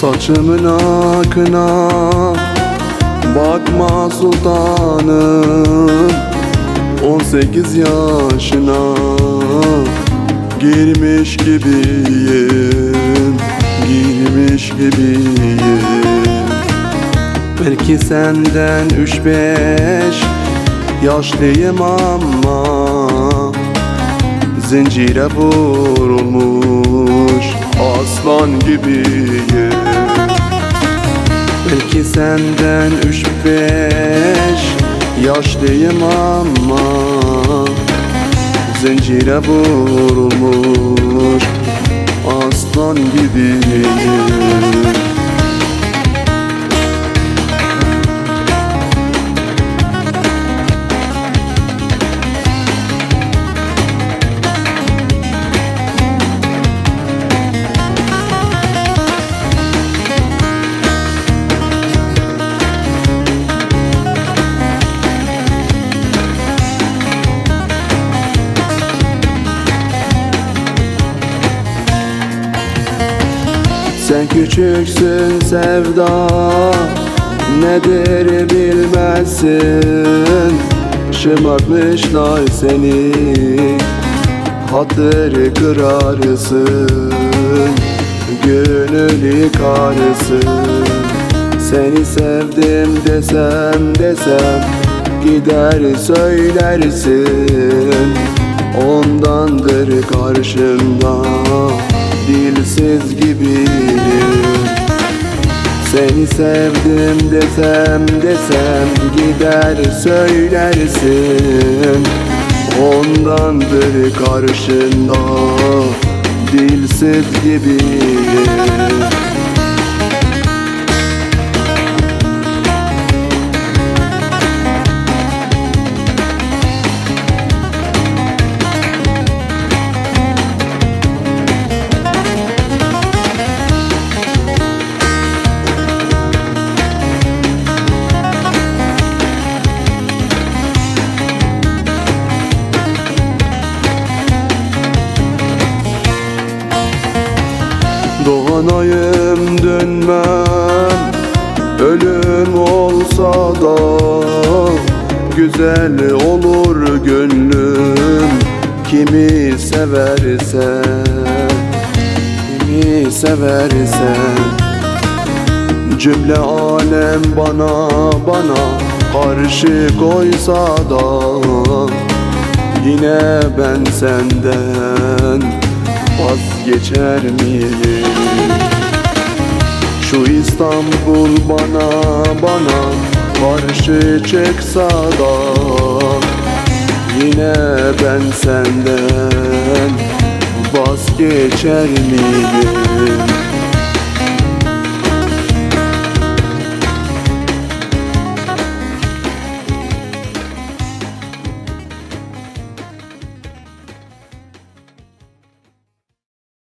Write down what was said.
Saçımın akına. Bakma sultanım 18 yaşına. Girmiş gibiyim Girmiş gibiyim. Belki senden üç beş Yaşlıyım ama Zincire vurulmuş Aslan gibiyim Belki senden üç beş Yaşlıyım ama Zincire vurulmuş Aslan gibiyim Sen küçüksün sevda Nedir bilmezsin? Şımartmışlar seni Hatırı kırarsın. Gönül yıkarsın Seni sevdim desem desem Gider söylersin. Ondandır karşımda Dilsiz gibiyim Seni sevdim desem desem Gider söylersin. Ondandır karşında Dilsiz gibiyim Doğanayım dönmem. Ölüm olsa da Güzel olur gönlüm. Kimi seversen Kimi seversen Cümle alem bana bana Karşı koysa da Yine ben senden vazgeçer miyim? Şu İstanbul bana bana karşı çıksa da Yine ben senden vazgeçer miyim?